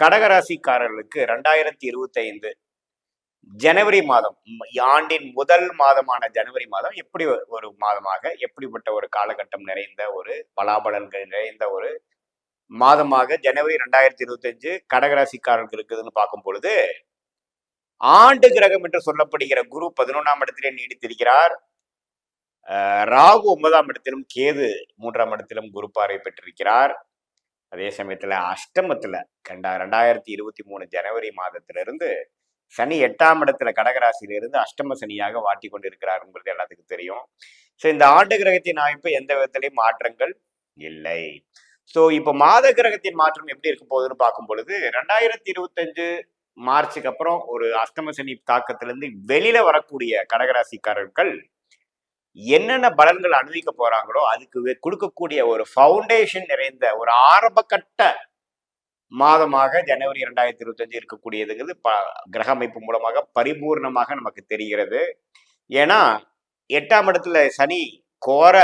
கடகராசிக்காரர்களுக்கு ரெண்டாயிரத்தி இருபத்தி ஐந்து ஜனவரி மாதம் ஆண்டின் முதல் மாதமான ஜனவரி மாதம் எப்படி ஒரு- மாதமாக எப்படிப்பட்ட ஒரு காலகட்டம் நிறைந்த ஒரு பலாபலன்கள் நிறைந்த ஒரு மாதமாக ஜனவரி ரெண்டாயிரத்தி இருபத்தஞ்சு கடகராசிக்காரர்களுக்கு இருக்குதுன்னு பார்க்கும் பொழுது ஆண்டு கிரகம் என்று சொல்லப்படுகிற குரு பதினொன்றாம் இடத்திலே நீடித்திருக்கிறார். ராகு ஒன்பதாம் இடத்திலும் கேது மூன்றாம் இடத்திலும் குரு பார்வை பெற்றிருக்கிறார். அதே சமயத்தில் அஷ்டமத்துல கண்டா ரெண்டாயிரத்தி இருபத்தி மூணு ஜனவரி மாதத்திலிருந்து சனி எட்டாம் இடத்துல கடகராசியிலிருந்து அஷ்டம சனியாக வாட்டி கொண்டிருக்கிறாருங்கிறது எல்லாத்துக்கும் தெரியும். ஸோ இந்த ஆண்டு கிரகத்தின் அமைப்பு எந்த விதத்திலையும் மாற்றங்கள் இல்லை. ஸோ இப்போ மாத கிரகத்தின் மாற்றம் எப்படி இருக்க போகுதுன்னு பார்க்கும் பொழுது ரெண்டாயிரத்தி இருபத்தஞ்சு மார்ச்சுக்கு அப்புறம் ஒரு அஷ்டம சனி தாக்கத்திலிருந்து வெளியில வரக்கூடிய கடகராசிக்காரர்கள் என்னென்ன பலன்கள் அனுபவிக்க போறாங்களோ அதுக்கு கொடுக்கக்கூடிய ஒரு ஃபவுண்டேஷன் நிறைந்த ஒரு ஆரம்பகட்ட மாதமாக ஜனவரி இரண்டாயிரத்தி இருபத்தஞ்சு இருக்கக்கூடியதுங்கிறது ப கிரக அமைப்பு மூலமாக பரிபூர்ணமாக நமக்கு தெரிகிறது. ஏன்னா எட்டாம் இடத்துல சனி கோர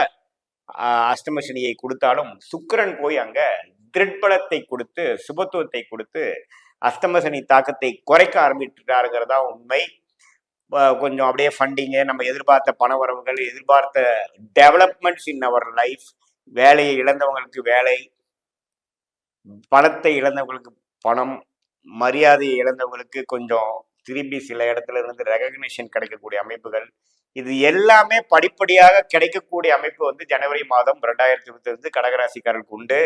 அஷ்டம சனியை கொடுத்தாலும் சுக்கரன் போய் அங்க திருட்பலத்தை கொடுத்து சுபத்துவத்தை கொடுத்து அஷ்டம சனி தாக்கத்தை குறைக்க ஆரம்பிட்டுட்டாருங்கிறதா உண்மை. கொஞ்சம் அப்படியே ஃபண்டிங்கு நம்ம எதிர்பார்த்த பண வரவுகள் எதிர்பார்த்த டெவலப்மெண்ட்ஸ் இன் அவர் லைஃப் வேலையை இழந்தவங்களுக்கு வேலை பணத்தை இழந்தவங்களுக்கு பணம் மரியாதையை இழந்தவங்களுக்கு கொஞ்சம் திரும்பி சில இடத்துல இருந்து ரெகக்னேஷன் கிடைக்கக்கூடிய அமைப்புகள். இது எல்லாமே படிப்படியாக கிடைக்கக்கூடிய அமைப்பு வந்து ஜனவரி மாதம் ரெண்டாயிரத்தி இருபத்தி கடகராசிக்காரர்களுக்கு உண்டு.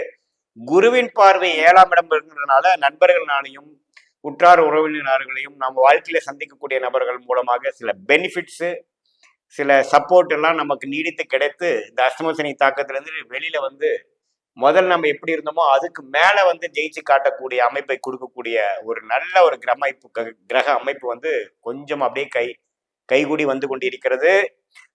குருவின் பார்வை ஏழாம் இடம் இருக்கிறதுனால நண்பர்களாலையும் உற்றார் உறவினர்களையும் நம்ம வாழ்க்கையில சந்திக்கக்கூடிய நபர்கள் மூலமாக சில பெனிஃபிட்ஸு சில சப்போர்ட் எல்லாம் நமக்கு நீடித்து கிடைத்து இந்த அஷ்டமசனி தாக்கத்திலிருந்து வெளியில வந்து முதல் நம்ம எப்படி இருந்தோமோ அதுக்கு மேல வந்து ஜெயிச்சு காட்டக்கூடிய அமைப்பை கொடுக்கக்கூடிய ஒரு நல்ல ஒரு கிரமைப்பு கிரக அமைப்பு வந்து கொஞ்சம் அப்படியே கை கைகூடி வந்து கொண்டு இருக்கிறது